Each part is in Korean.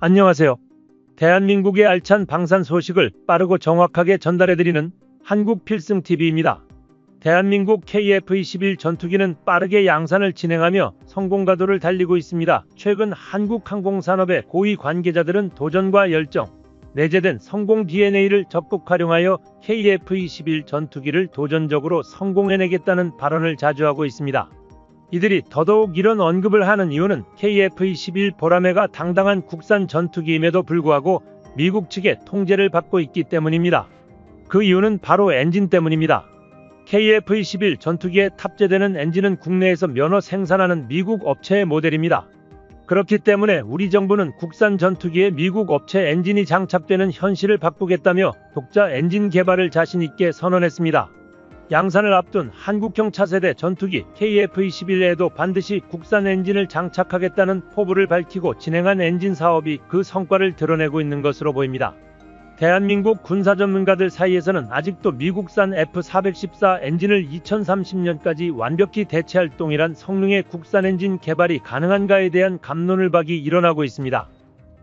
안녕하세요. 대한민국의 알찬 방산 소식을 빠르고 정확하게 전달해드리는 한국 필승 TV입니다. 대한민국 KF-21 전투기는 빠르게 양산을 진행하며 성공 가도를 달리고 있습니다. 최근 한국 항공산업의 고위 관계자들은 도전과 열정, 내재된 성공 DNA를 적극 활용하여 KF-21 전투기를 도전적으로 성공해내겠다는 발언을 자주 하고 있습니다. 이들이 더더욱 이런 언급을 하는 이유는 KF-21 보라매가 당당한 국산 전투기임에도 불구하고 미국 측의 통제를 받고 있기 때문입니다. 그 이유는 바로 엔진 때문입니다. KF-21 전투기에 탑재되는 엔진은 국내에서 면허 생산하는 미국 업체의 모델입니다. 그렇기 때문에 우리 정부는 국산 전투기에 미국 업체 엔진이 장착되는 현실을 바꾸겠다며 독자 엔진 개발을 자신있게 선언했습니다. 양산을 앞둔 한국형 차세대 전투기 KF-21에도 반드시 국산 엔진을 장착하겠다는 포부를 밝히고 진행한 엔진 사업이 그 성과를 드러내고 있는 것으로 보입니다. 대한민국 군사 전문가들 사이에서는 아직도 미국산 F-414 엔진을 2030년까지 완벽히 대체할 동일한 성능의 국산 엔진 개발이 가능한가에 대한 감론을 박이 일어나고 있습니다.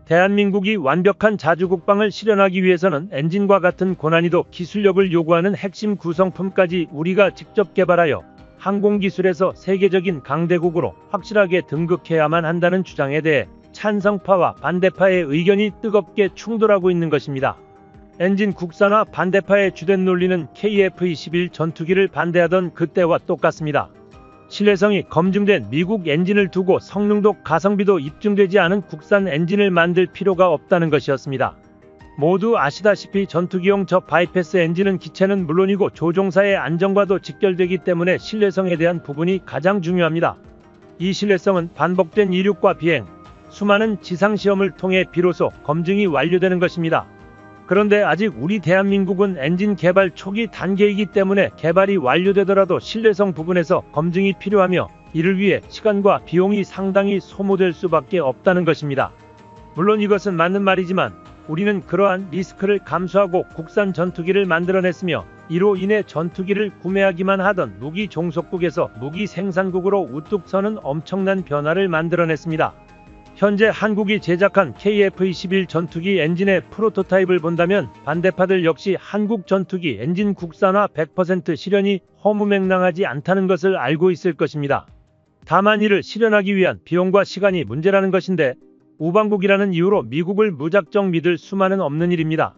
대한민국이 완벽한 자주국방을 실현하기 위해서는 엔진과 같은 고난이도 기술력을 요구하는 핵심 구성품까지 우리가 직접 개발하여 항공기술에서 세계적인 강대국으로 확실하게 등극해야만 한다는 주장에 대해 찬성파와 반대파의 의견이 뜨겁게 충돌하고 있는 것입니다. 엔진 국산화 반대파의 주된 논리는 KF-21 전투기를 반대하던 그때와 똑같습니다. 신뢰성이 검증된 미국 엔진을 두고 성능도 가성비도 입증되지 않은 국산 엔진을 만들 필요가 없다는 것이었습니다. 모두 아시다시피 전투기용 저 바이패스 엔진은 기체는 물론이고 조종사의 안정과도 직결되기 때문에 신뢰성에 대한 부분이 가장 중요합니다. 이 신뢰성은 반복된 이륙과 비행, 수많은 지상시험을 통해 비로소 검증이 완료되는 것입니다. 그런데 아직 우리 대한민국은 엔진 개발 초기 단계이기 때문에 개발이 완료되더라도 신뢰성 부분에서 검증이 필요하며 이를 위해 시간과 비용이 상당히 소모될 수밖에 없다는 것입니다. 물론 이것은 맞는 말이지만 우리는 그러한 리스크를 감수하고 국산 전투기를 만들어냈으며 이로 인해 전투기를 구매하기만 하던 무기 종속국에서 무기 생산국으로 우뚝 서는 엄청난 변화를 만들어냈습니다. 현재 한국이 제작한 KF-21 전투기 엔진의 프로토타입을 본다면 반대파들 역시 한국 전투기 엔진 국산화 100% 실현이 허무맹랑하지 않다는 것을 알고 있을 것입니다. 다만 이를 실현하기 위한 비용과 시간이 문제라는 것인데 우방국이라는 이유로 미국을 무작정 믿을 수만은 없는 일입니다.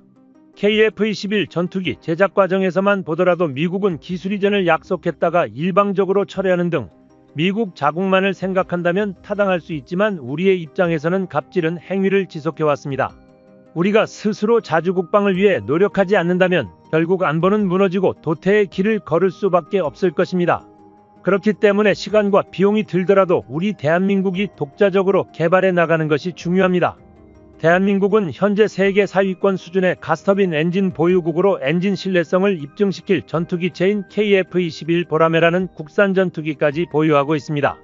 KF-21 전투기 제작 과정에서만 보더라도 미국은 기술 이전을 약속했다가 일방적으로 철회하는 등 미국 자국만을 생각한다면 타당할 수 있지만 우리의 입장에서는 갑질은 행위를 지속해왔습니다. 우리가 스스로 자주 국방을 위해 노력하지 않는다면 결국 안보는 무너지고 도태의 길을 걸을 수밖에 없을 것입니다. 그렇기 때문에 시간과 비용이 들더라도 우리 대한민국이 독자적으로 개발해 나가는 것이 중요합니다. 대한민국은 현재 세계 4위권 수준의 가스터빈 엔진 보유국으로 엔진 신뢰성을 입증시킬 전투기체인 KF-21 보라매라는 국산 전투기까지 보유하고 있습니다.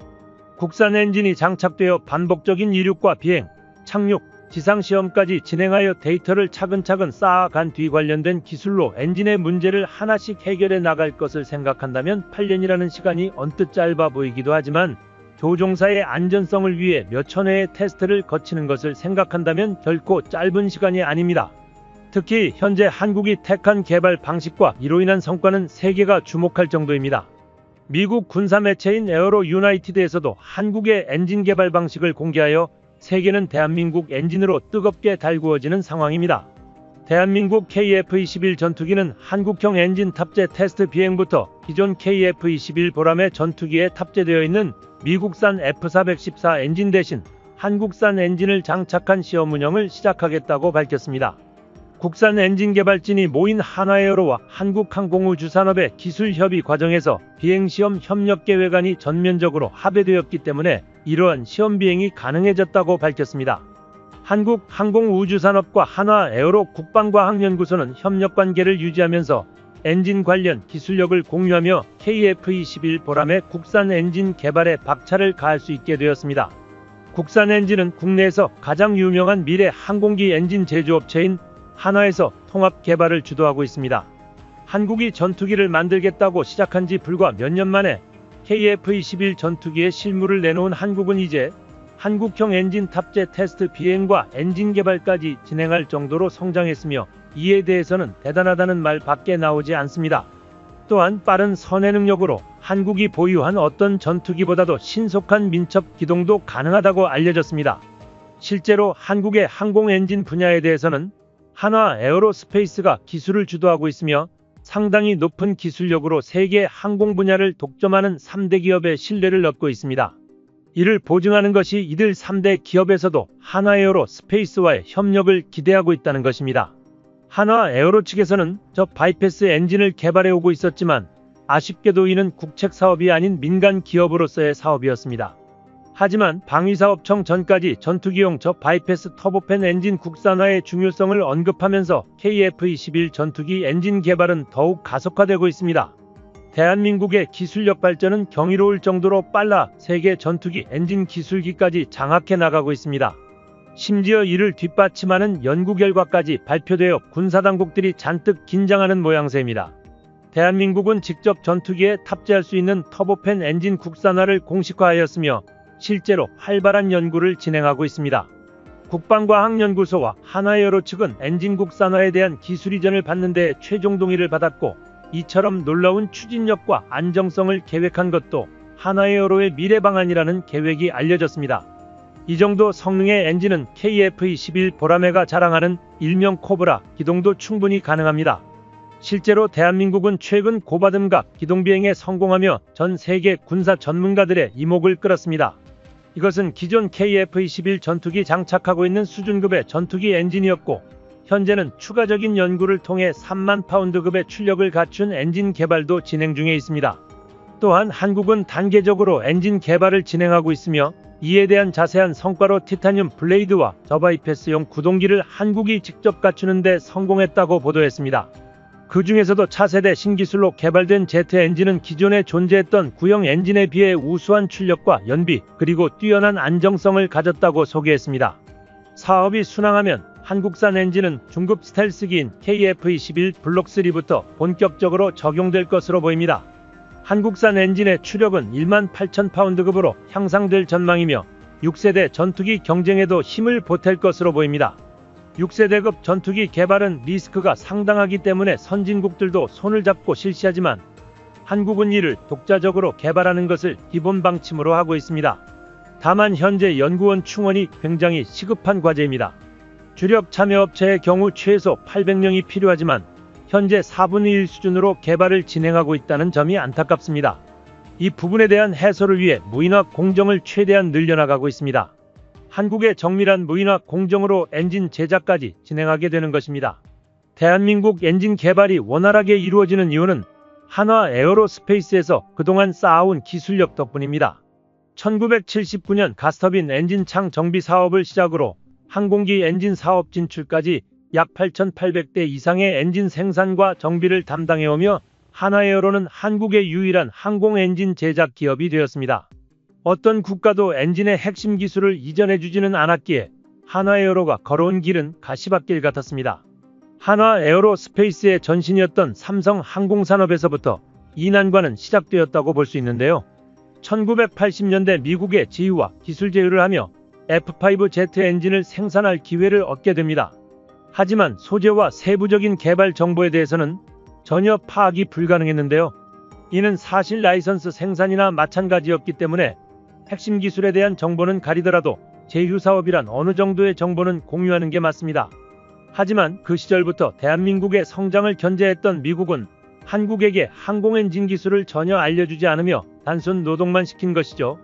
국산 엔진이 장착되어 반복적인 이륙과 비행, 착륙, 지상시험까지 진행하여 데이터를 차근차근 쌓아간 뒤 관련된 기술로 엔진의 문제를 하나씩 해결해 나갈 것을 생각한다면 8년이라는 시간이 언뜻 짧아 보이기도 하지만 조종사의 안전성을 위해 몇천 회의 테스트를 거치는 것을 생각한다면 결코 짧은 시간이 아닙니다. 특히 현재 한국이 택한 개발 방식과 이로 인한 성과는 세계가 주목할 정도입니다. 미국 군사 매체인 에어로 유나이티드에서도 한국의 엔진 개발 방식을 공개하여 세계는 대한민국 엔진으로 뜨겁게 달구어지는 상황입니다. 대한민국 KF-21 전투기는 한국형 엔진 탑재 테스트 비행부터 기존 KF-21 보람의 전투기에 탑재되어 있는 미국산 F-414 엔진 대신 한국산 엔진을 장착한 시험 운영을 시작하겠다고 밝혔습니다. 국산 엔진 개발진이 모인 한화에어로와 한국항공우주산업의 기술 협의 과정에서 비행시험 협력 계획안이 전면적으로 합의되었기 때문에 이러한 시험 비행이 가능해졌다고 밝혔습니다. 한국항공우주산업과 한화에어로 국방과학연구소는 협력 관계를 유지하면서 엔진 관련 기술력을 공유하며 KF-21 보람의 국산 엔진 개발에 박차를 가할 수 있게 되었습니다. 국산 엔진은 국내에서 가장 유명한 미래 항공기 엔진 제조업체인 한화에서 통합 개발을 주도하고 있습니다. 한국이 전투기를 만들겠다고 시작한 지 불과 몇 년 만에 KF-21 전투기의 실물을 내놓은 한국은 이제 한국형 엔진 탑재 테스트 비행과 엔진 개발까지 진행할 정도로 성장했으며 이에 대해서는 대단하다는 말 밖에 나오지 않습니다. 또한 빠른 선회 능력으로 한국이 보유한 어떤 전투기보다도 신속한 민첩 기동도 가능하다고 알려졌습니다. 실제로 한국의 항공 엔진 분야에 대해서는 한화 에어로스페이스가 기술을 주도하고 있으며 상당히 높은 기술력으로 세계 항공 분야를 독점하는 3대 기업의 신뢰를 얻고 있습니다. 이를 보증하는 것이 이들 3대 기업에서도 한화 에어로 스페이스와의 협력을 기대하고 있다는 것입니다. 한화 에어로 측에서는 저 바이패스 엔진을 개발해 오고 있었지만 아쉽게도 이는 국책 사업이 아닌 민간 기업으로서의 사업이었습니다. 하지만 방위사업청 전까지 전투기용 저 바이패스 터보팬 엔진 국산화의 중요성을 언급하면서 KF-21 전투기 엔진 개발은 더욱 가속화되고 있습니다. 대한민국의 기술력 발전은 경이로울 정도로 빨라 세계 전투기 엔진 기술기까지 장악해 나가고 있습니다. 심지어 이를 뒷받침하는 연구 결과까지 발표되어 군사당국들이 잔뜩 긴장하는 모양새입니다. 대한민국은 직접 전투기에 탑재할 수 있는 터보팬 엔진 국산화를 공식화하였으며 실제로 활발한 연구를 진행하고 있습니다. 국방과학연구소와 한화에어로 측은 엔진 국산화에 대한 기술 이전을 받는 데 최종 동의를 받았고 이처럼 놀라운 추진력과 안정성을 계획한 것도 한화에어로의 미래 방안이라는 계획이 알려졌습니다. 이 정도 성능의 엔진은 KF-21 보라매가 자랑하는 일명 코브라 기동도 충분히 가능합니다. 실제로 대한민국은 최근 고바듬갑 기동비행에 성공하며 전 세계 군사 전문가들의 이목을 끌었습니다. 이것은 기존 KF-21 전투기 장착하고 있는 수준급의 전투기 엔진이었고 현재는 추가적인 연구를 통해 3만 파운드급의 출력을 갖춘 엔진 개발도 진행 중에 있습니다. 또한 한국은 단계적으로 엔진 개발을 진행하고 있으며 이에 대한 자세한 성과로 티타늄 블레이드와 저바이패스용 구동기를 한국이 직접 갖추는 데 성공했다고 보도했습니다. 그 중에서도 차세대 신기술로 개발된 제트 엔진은 기존에 존재했던 구형 엔진에 비해 우수한 출력과 연비 그리고 뛰어난 안정성을 가졌다고 소개했습니다. 사업이 순항하면 한국산 엔진은 중급 스텔스기인 KF-21 블록3부터 본격적으로 적용될 것으로 보입니다. 한국산 엔진의 추력은 1만 8천 파운드급으로 향상될 전망이며 6세대 전투기 경쟁에도 힘을 보탤 것으로 보입니다. 6세대급 전투기 개발은 리스크가 상당하기 때문에 선진국들도 손을 잡고 실시하지만 한국은 이를 독자적으로 개발하는 것을 기본 방침으로 하고 있습니다. 다만 현재 연구원 충원이 굉장히 시급한 과제입니다. 주력 참여업체의 경우 최소 800명이 필요하지만 현재 4분의 1 수준으로 개발을 진행하고 있다는 점이 안타깝습니다. 이 부분에 대한 해소를 위해 무인화 공정을 최대한 늘려나가고 있습니다. 한국의 정밀한 무인화 공정으로 엔진 제작까지 진행하게 되는 것입니다. 대한민국 엔진 개발이 원활하게 이루어지는 이유는 한화 에어로스페이스에서 그동안 쌓아온 기술력 덕분입니다. 1979년 가스터빈 엔진 창 정비 사업을 시작으로 항공기 엔진 사업 진출까지 약 8,800대 이상의 엔진 생산과 정비를 담당해오며 한화에어로는 한국의 유일한 항공 엔진 제작 기업이 되었습니다. 어떤 국가도 엔진의 핵심 기술을 이전해주지는 않았기에 한화에어로가 걸어온 길은 가시밭길 같았습니다. 한화에어로 스페이스의 전신이었던 삼성 항공산업에서부터 이 난관은 시작되었다고 볼 수 있는데요. 1980년대 미국의 지휘와 기술 제휴를 하며 F5 제트 엔진을 생산할 기회를 얻게 됩니다. 하지만 소재와 세부적인 개발 정보에 대해서는 전혀 파악이 불가능했는데요. 이는 사실 라이선스 생산이나 마찬가지였기 때문에 핵심 기술에 대한 정보는 가리더라도 제휴 사업이란 어느 정도의 정보는 공유하는 게 맞습니다. 하지만 그 시절부터 대한민국의 성장을 견제했던 미국은 한국에게 항공 엔진 기술을 전혀 알려주지 않으며 단순 노동만 시킨 것이죠.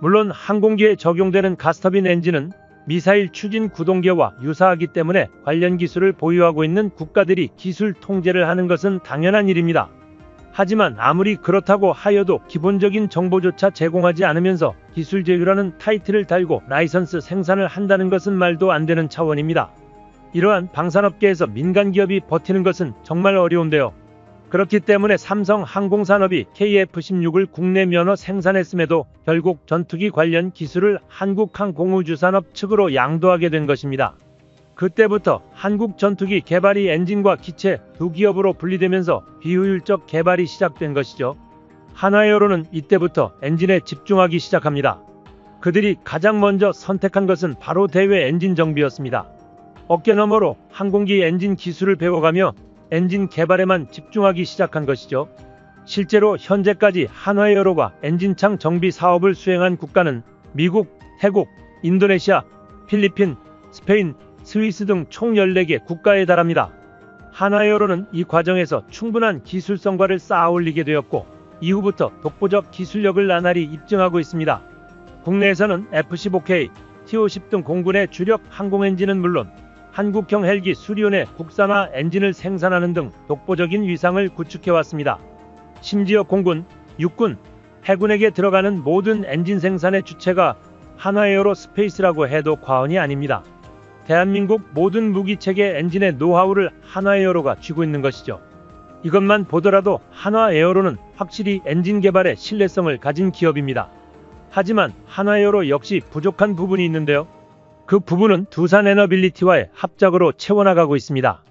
물론 항공기에 적용되는 가스터빈 엔진은 미사일 추진 구동계와 유사하기 때문에 관련 기술을 보유하고 있는 국가들이 기술 통제를 하는 것은 당연한 일입니다. 하지만 아무리 그렇다고 하여도 기본적인 정보조차 제공하지 않으면서 기술 제휴라는 타이틀을 달고 라이선스 생산을 한다는 것은 말도 안 되는 차원입니다. 이러한 방산업계에서 민간 기업이 버티는 것은 정말 어려운데요. 그렇기 때문에 삼성 항공산업이 KF-16을 국내 면허 생산했음에도 결국 전투기 관련 기술을 한국항공우주산업 측으로 양도하게 된 것입니다. 그때부터 한국 전투기 개발이 엔진과 기체 두 기업으로 분리되면서 비효율적 개발이 시작된 것이죠. 한화에어로는 이때부터 엔진에 집중하기 시작합니다. 그들이 가장 먼저 선택한 것은 바로 대외 엔진 정비였습니다. 어깨너머로 항공기 엔진 기술을 배워가며 엔진 개발에만 집중하기 시작한 것이죠. 실제로 현재까지 한화에어로가 엔진창 정비 사업을 수행한 국가는 미국, 태국, 인도네시아, 필리핀, 스페인, 스위스 등 총 14개 국가에 달합니다. 한화에어로는 이 과정에서 충분한 기술 성과를 쌓아 올리게 되었고 이후부터 독보적 기술력을 나날이 입증하고 있습니다. 국내에서는 F-15K, T-50 등 공군의 주력 항공 엔진은 물론 한국형 헬기 수리온의 국산화 엔진을 생산하는 등 독보적인 위상을 구축해왔습니다. 심지어 공군, 육군, 해군에게 들어가는 모든 엔진 생산의 주체가 한화에어로 스페이스라고 해도 과언이 아닙니다. 대한민국 모든 무기체계 엔진의 노하우를 한화에어로가 쥐고 있는 것이죠. 이것만 보더라도 한화에어로는 확실히 엔진 개발에 신뢰성을 가진 기업입니다. 하지만 한화에어로 역시 부족한 부분이 있는데요. 그 부분은 두산 에너빌리티와의 합작으로 채워나가고 있습니다.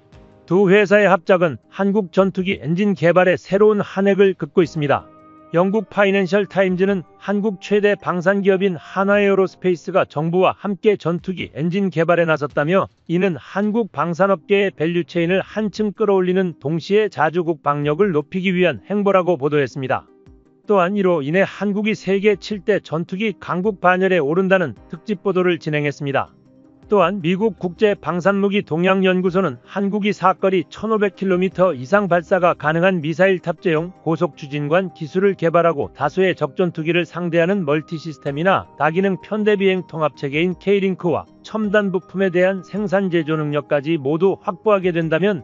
두 회사의 합작은 한국 전투기 엔진 개발에 새로운 한 획을 긋고 있습니다. 영국 파이낸셜 타임즈는 한국 최대 방산 기업인 한화에어로스페이스가 정부와 함께 전투기 엔진 개발에 나섰다며 이는 한국 방산업계의 밸류체인을 한층 끌어올리는 동시에 자주국 방력을 높이기 위한 행보라고 보도했습니다. 또한 이로 인해 한국이 세계 7대 전투기 강국 반열에 오른다는 특집 보도를 진행했습니다. 또한 미국 국제방산무기 동양연구소는 한국이 사거리 1500km 이상 발사가 가능한 미사일 탑재용 고속추진관 기술을 개발하고 다수의 적전투기를 상대하는 멀티시스템이나 다기능 편대비행 통합체계인 K링크와 첨단 부품에 대한 생산 제조 능력까지 모두 확보하게 된다면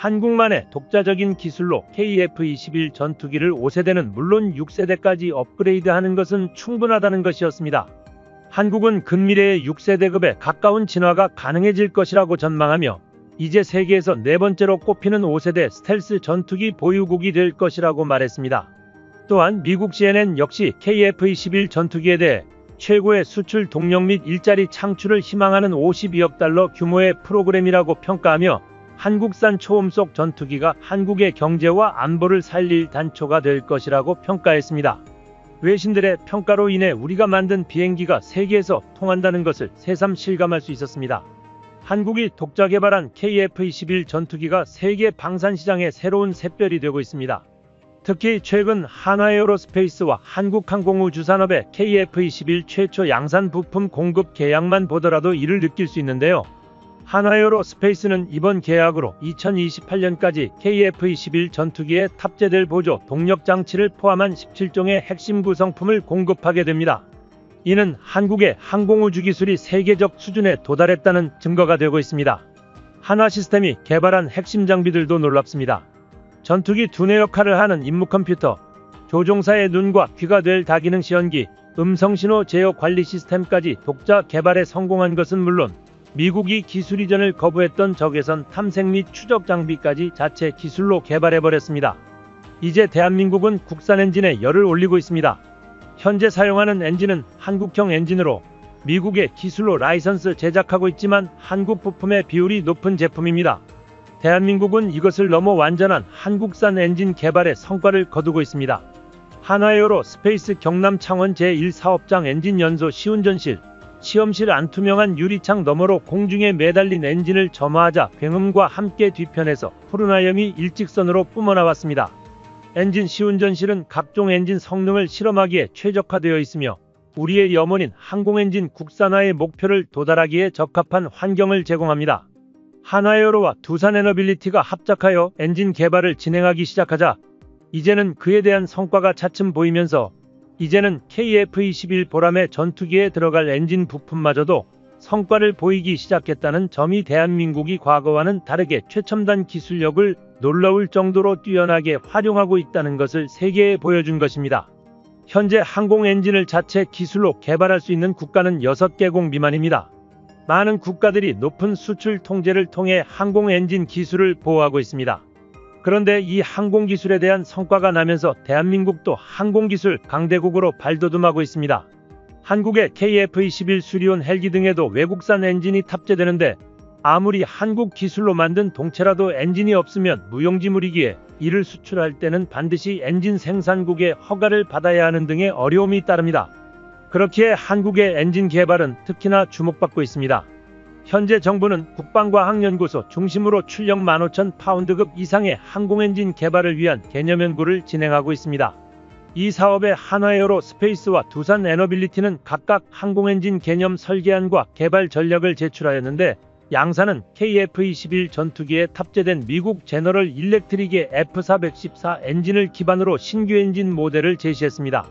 한국만의 독자적인 기술로 KF-21 전투기를 5세대는 물론 6세대까지 업그레이드하는 것은 충분하다는 것이었습니다. 한국은 근미래의 6세대급에 가까운 진화가 가능해질 것이라고 전망하며 이제 세계에서 네 번째로 꼽히는 5세대 스텔스 전투기 보유국이 될 것이라고 말했습니다. 또한 미국 CNN 역시 KF-21 전투기에 대해 최고의 수출 동력 및 일자리 창출을 희망하는 52억 달러 규모의 프로그램이라고 평가하며 한국산 초음속 전투기가 한국의 경제와 안보를 살릴 단초가 될 것이라고 평가했습니다. 외신들의 평가로 인해 우리가 만든 비행기가 세계에서 통한다는 것을 새삼 실감할 수 있었습니다. 한국이 독자 개발한 KF-21 전투기가 세계 방산 시장의 새로운 샛별이 되고 있습니다. 특히 최근 한화에어로스페이스와 한국항공우주산업의 KF-21 최초 양산 부품 공급 계약만 보더라도 이를 느낄 수 있는데요. 한화에어로스페이스는 이번 계약으로 2028년까지 KF-21 전투기에 탑재될 보조 동력 장치를 포함한 17종의 핵심 구성품을 공급하게 됩니다. 이는 한국의 항공우주 기술이 세계적 수준에 도달했다는 증거가 되고 있습니다. 한화 시스템이 개발한 핵심 장비들도 놀랍습니다. 전투기 두뇌 역할을 하는 임무 컴퓨터, 조종사의 눈과 귀가 될 다기능 시연기, 음성신호 제어 관리 시스템까지 독자 개발에 성공한 것은 물론 미국이 기술 이전을 거부했던 적외선 탐색 및 추적 장비까지 자체 기술로 개발해버렸습니다. 이제 대한민국은 국산 엔진에 열을 올리고 있습니다. 현재 사용하는 엔진은 한국형 엔진으로 미국의 기술로 라이선스 제작하고 있지만 한국 부품의 비율이 높은 제품입니다. 대한민국은 이것을 넘어 완전한 한국산 엔진 개발에 성과를 거두고 있습니다. 한화에어로 스페이스 경남 창원 제1사업장 엔진 연소 시운전실 시험실 안투명한 유리창 너머로 공중에 매달린 엔진을 점화하자 굉음과 함께 뒤편에서 푸른하염이 일직선으로 뿜어나왔습니다. 엔진 시운전실은 각종 엔진 성능을 실험하기에 최적화되어 있으며 우리의 염원인 항공엔진 국산화의 목표를 도달하기에 적합한 환경을 제공합니다. 한화에어로와 두산에너빌리티가 합작하여 엔진 개발을 진행하기 시작하자 이제는 그에 대한 성과가 차츰 보이면서 이제는 KF-21 보람의 전투기에 들어갈 엔진 부품마저도 성과를 보이기 시작했다는 점이 대한민국이 과거와는 다르게 최첨단 기술력을 놀라울 정도로 뛰어나게 활용하고 있다는 것을 세계에 보여준 것입니다. 현재 항공 엔진을 자체 기술로 개발할 수 있는 국가는 6개국 미만입니다. 많은 국가들이 높은 수출 통제를 통해 항공 엔진 기술을 보호하고 있습니다. 그런데 이 항공기술에 대한 성과가 나면서 대한민국도 항공기술 강대국으로 발돋움하고 있습니다. 한국의 KF-21 수리온 헬기 등에도 외국산 엔진이 탑재되는데 아무리 한국 기술로 만든 동체라도 엔진이 없으면 무용지물이기에 이를 수출할 때는 반드시 엔진 생산국의 허가를 받아야 하는 등의 어려움이 따릅니다. 그렇기에 한국의 엔진 개발은 특히나 주목받고 있습니다. 현재 정부는 국방과학연구소 중심으로 출력 15,000파운드급 이상의 항공엔진 개발을 위한 개념 연구를 진행하고 있습니다. 이 사업에 한화에어로 스페이스와 두산 에너빌리티는 각각 항공엔진 개념 설계안과 개발 전략을 제출하였는데 양사는 KF-21 전투기에 탑재된 미국 제너럴 일렉트릭의 F414 엔진을 기반으로 신규 엔진 모델을 제시했습니다.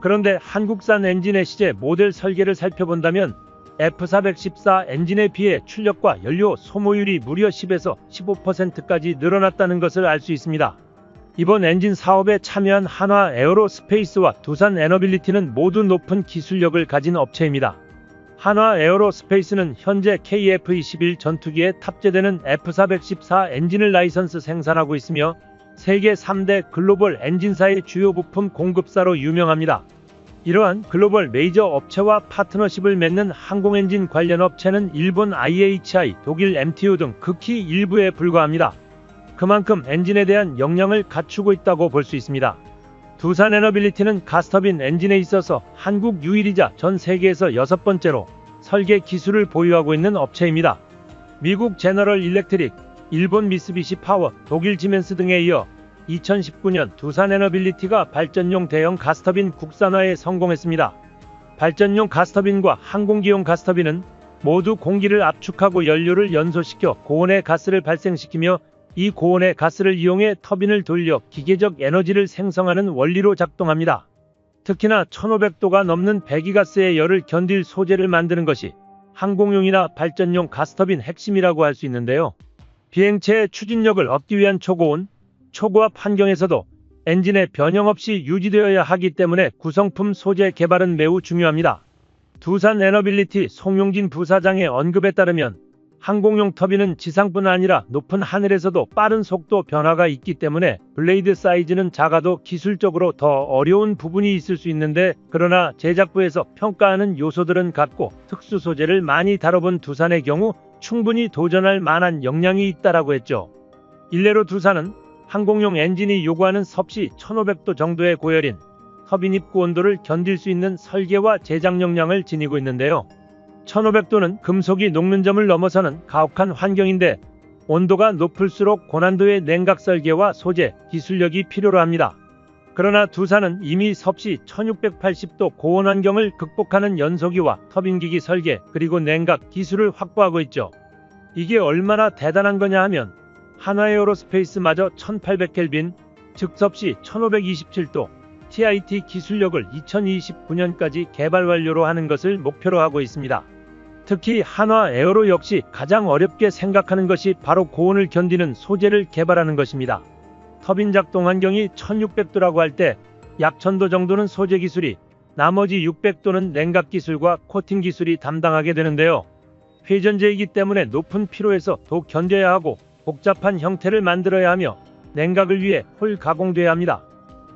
그런데 한국산 엔진의 시제 모델 설계를 살펴본다면 F414 엔진에 비해 출력과 연료 소모율이 무려 10에서 15%까지 늘어났다는 것을 알 수 있습니다. 이번 엔진 사업에 참여한 한화 에어로스페이스와 두산 에너빌리티는 모두 높은 기술력을 가진 업체입니다. 한화 에어로스페이스는 현재 KF-21 전투기에 탑재되는 F414 엔진을 라이선스 생산하고 있으며 세계 3대 글로벌 엔진사의 주요 부품 공급사로 유명합니다. 이러한 글로벌 메이저 업체와 파트너십을 맺는 항공엔진 관련 업체는 일본 IHI, 독일 MTU 등 극히 일부에 불과합니다. 그만큼 엔진에 대한 역량을 갖추고 있다고 볼 수 있습니다. 두산 에너빌리티는 가스터빈 엔진에 있어서 한국 유일이자 전 세계에서 여섯 번째로 설계 기술을 보유하고 있는 업체입니다. 미국 제너럴 일렉트릭, 일본 미쓰비시 파워, 독일 지멘스 등에 이어 2019년 두산 에너빌리티가 발전용 대형 가스터빈 국산화에 성공했습니다. 발전용 가스터빈과 항공기용 가스터빈은 모두 공기를 압축하고 연료를 연소시켜 고온의 가스를 발생시키며 이 고온의 가스를 이용해 터빈을 돌려 기계적 에너지를 생성하는 원리로 작동합니다. 특히나 1500도가 넘는 배기가스의 열을 견딜 소재를 만드는 것이 항공용이나 발전용 가스터빈 핵심이라고 할 수 있는데요. 비행체의 추진력을 얻기 위한 초고온, 초고압 환경에서도 엔진의 변형 없이 유지되어야 하기 때문에 구성품 소재 개발은 매우 중요합니다. 두산 에너빌리티 송용진 부사장의 언급에 따르면 항공용 터빈은 지상뿐 아니라 높은 하늘에서도 빠른 속도 변화가 있기 때문에 블레이드 사이즈는 작아도 기술적으로 더 어려운 부분이 있을 수 있는데 그러나 제작부에서 평가하는 요소들은 같고 특수 소재를 많이 다뤄본 두산의 경우 충분히 도전할 만한 역량이 있다라고 했죠. 일례로 두산은 항공용 엔진이 요구하는 섭씨 1500도 정도의 고열인 터빈 입구 온도를 견딜 수 있는 설계와 제작 역량을 지니고 있는데요. 1500도는 금속이 녹는 점을 넘어서는 가혹한 환경인데 온도가 높을수록 고난도의 냉각 설계와 소재, 기술력이 필요로 합니다. 그러나 두산은 이미 섭씨 1680도 고온 환경을 극복하는 연소기와 터빈기기 설계 그리고 냉각 기술을 확보하고 있죠. 이게 얼마나 대단한 거냐 하면 한화에어로스페이스마저 1800켈빈, 즉 섭씨 1527도 TIT 기술력을 2029년까지 개발 완료로 하는 것을 목표로 하고 있습니다. 특히 한화 에어로 역시 가장 어렵게 생각하는 것이 바로 고온을 견디는 소재를 개발하는 것입니다. 터빈 작동 환경이 1600도라고 할 때 약 1000도 정도는 소재 기술이 나머지 600도는 냉각 기술과 코팅 기술이 담당하게 되는데요. 회전제이기 때문에 높은 피로에서 도 견뎌야 하고 복잡한 형태를 만들어야 하며 냉각을 위해 홀 가공돼야 합니다.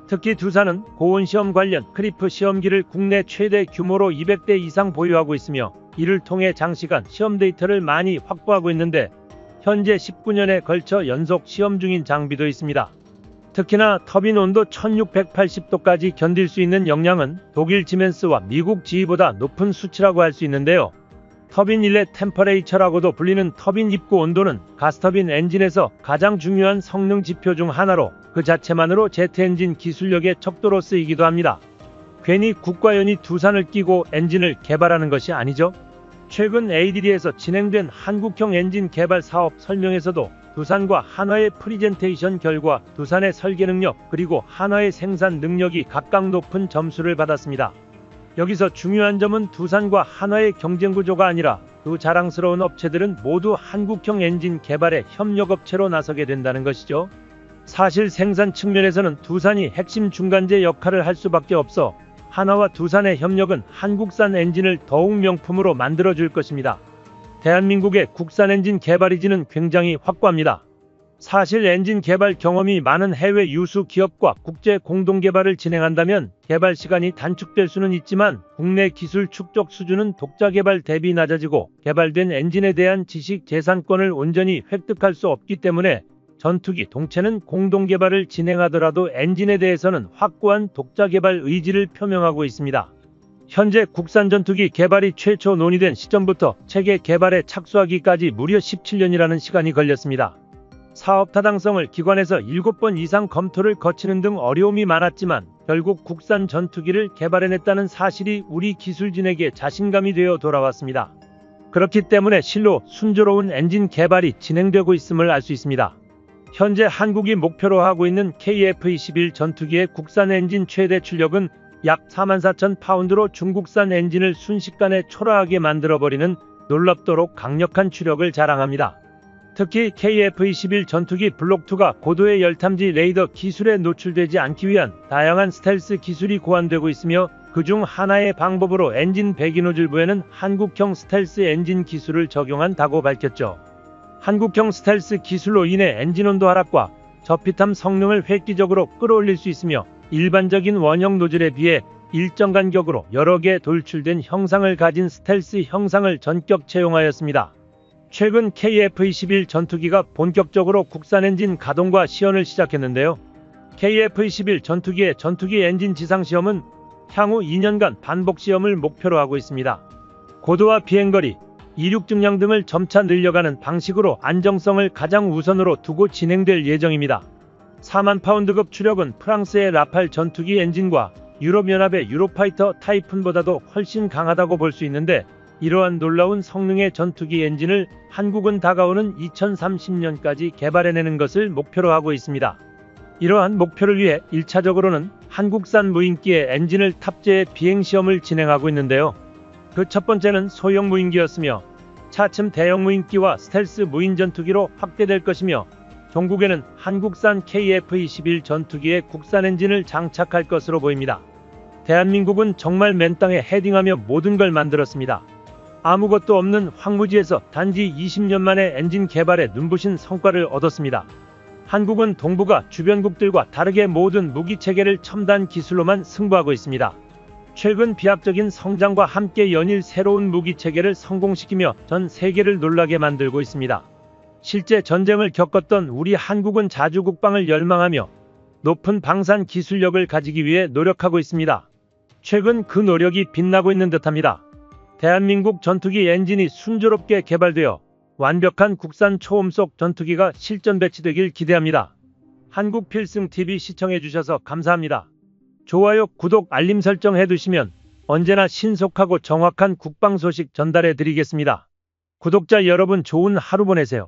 특히 두산은 고온 시험 관련 크리프 시험기를 국내 최대 규모로 200대 이상 보유하고 있으며 이를 통해 장시간 시험 데이터를 많이 확보하고 있는데 현재 19년에 걸쳐 연속 시험 중인 장비도 있습니다. 특히나 터빈 온도 1680도까지 견딜 수 있는 역량은 독일 지멘스와 미국 지휘보다 높은 수치라고 할 수 있는데요. 터빈 일렛 템퍼레이처라고도 불리는 터빈 입구 온도는 가스터빈 엔진에서 가장 중요한 성능 지표 중 하나로 그 자체만으로 제트 엔진 기술력의 척도로 쓰이기도 합니다. 괜히 국가연이 두산을 끼고 엔진을 개발하는 것이 아니죠. 최근 ADD에서 진행된 한국형 엔진 개발 사업 설명에서도 두산과 한화의 프리젠테이션 결과 두산의 설계 능력 그리고 한화의 생산 능력이 각각 높은 점수를 받았습니다. 여기서 중요한 점은 두산과 한화의 경쟁 구조가 아니라 두 자랑스러운 업체들은 모두 한국형 엔진 개발의 협력업체로 나서게 된다는 것이죠. 사실 생산 측면에서는 두산이 핵심 중간재 역할을 할 수밖에 없어 하나와 두산의 협력은 한국산 엔진을 더욱 명품으로 만들어줄 것입니다. 대한민국의 국산 엔진 개발 의지는 굉장히 확고합니다. 사실 엔진 개발 경험이 많은 해외 유수 기업과 국제 공동 개발을 진행한다면 개발 시간이 단축될 수는 있지만 국내 기술 축적 수준은 독자 개발 대비 낮아지고 개발된 엔진에 대한 지식 재산권을 온전히 획득할 수 없기 때문에 전투기 동체는 공동 개발을 진행하더라도 엔진에 대해서는 확고한 독자 개발 의지를 표명하고 있습니다. 현재 국산 전투기 개발이 최초 논의된 시점부터 체계 개발에 착수하기까지 무려 17년이라는 시간이 걸렸습니다. 사업 타당성을 기관에서 7번 이상 검토를 거치는 등 어려움이 많았지만 결국 국산 전투기를 개발해냈다는 사실이 우리 기술진에게 자신감이 되어 돌아왔습니다. 그렇기 때문에 실로 순조로운 엔진 개발이 진행되고 있음을 알 수 있습니다. 현재 한국이 목표로 하고 있는 KF-21 전투기의 국산 엔진 최대 출력은 약 44,000 파운드로 중국산 엔진을 순식간에 초라하게 만들어버리는 놀랍도록 강력한 추력을 자랑합니다. 특히 KF-21 전투기 블록2가 고도의 열탐지 레이더 기술에 노출되지 않기 위한 다양한 스텔스 기술이 고안되고 있으며 그중 하나의 방법으로 엔진 배기노즐부에는 한국형 스텔스 엔진 기술을 적용한다고 밝혔죠. 한국형 스텔스 기술로 인해 엔진 온도 하락과 저피탐 성능을 획기적으로 끌어올릴 수 있으며 일반적인 원형 노즐에 비해 일정 간격으로 여러 개 돌출된 형상을 가진 스텔스 형상을 전격 채용하였습니다. 최근 KF-21 전투기가 본격적으로 국산 엔진 가동과 시연을 시작했는데요. KF-21 전투기의 전투기 엔진 지상 시험은 향후 2년간 반복 시험을 목표로 하고 있습니다. 고도와 비행거리, 이륙 증량 등을 점차 늘려가는 방식으로 안정성을 가장 우선으로 두고 진행될 예정입니다. 4만 파운드급 추력은 프랑스의 라팔 전투기 엔진과 유럽연합의 유로파이터 타이푼보다도 훨씬 강하다고 볼 수 있는데 이러한 놀라운 성능의 전투기 엔진을 한국은 다가오는 2030년까지 개발해내는 것을 목표로 하고 있습니다. 이러한 목표를 위해 1차적으로는 한국산 무인기의 엔진을 탑재해 비행시험을 진행하고 있는데요. 그 첫 번째는 소형 무인기였으며 차츰 대형 무인기와 스텔스 무인 전투기로 확대될 것이며 종국에는 한국산 KF-21 전투기의 국산 엔진을 장착할 것으로 보입니다. 대한민국은 정말 맨 땅에 헤딩하며 모든 걸 만들었습니다. 아무것도 없는 황무지에서 단지 20년 만에 엔진 개발에 눈부신 성과를 얻었습니다. 한국은 동북아 주변국들과 다르게 모든 무기 체계를 첨단 기술로만 승부하고 있습니다. 최근 비약적인 성장과 함께 연일 새로운 무기 체계를 성공시키며 전 세계를 놀라게 만들고 있습니다. 실제 전쟁을 겪었던 우리 한국은 자주 국방을 열망하며 높은 방산 기술력을 가지기 위해 노력하고 있습니다. 최근 그 노력이 빛나고 있는 듯합니다. 대한민국 전투기 엔진이 순조롭게 개발되어 완벽한 국산 초음속 전투기가 실전 배치되길 기대합니다. 한국 필승 TV 시청해 주셔서 감사합니다. 좋아요, 구독, 알림 설정 해 두시면 언제나 신속하고 정확한 국방 소식 전달해 드리겠습니다. 구독자 여러분 좋은 하루 보내세요.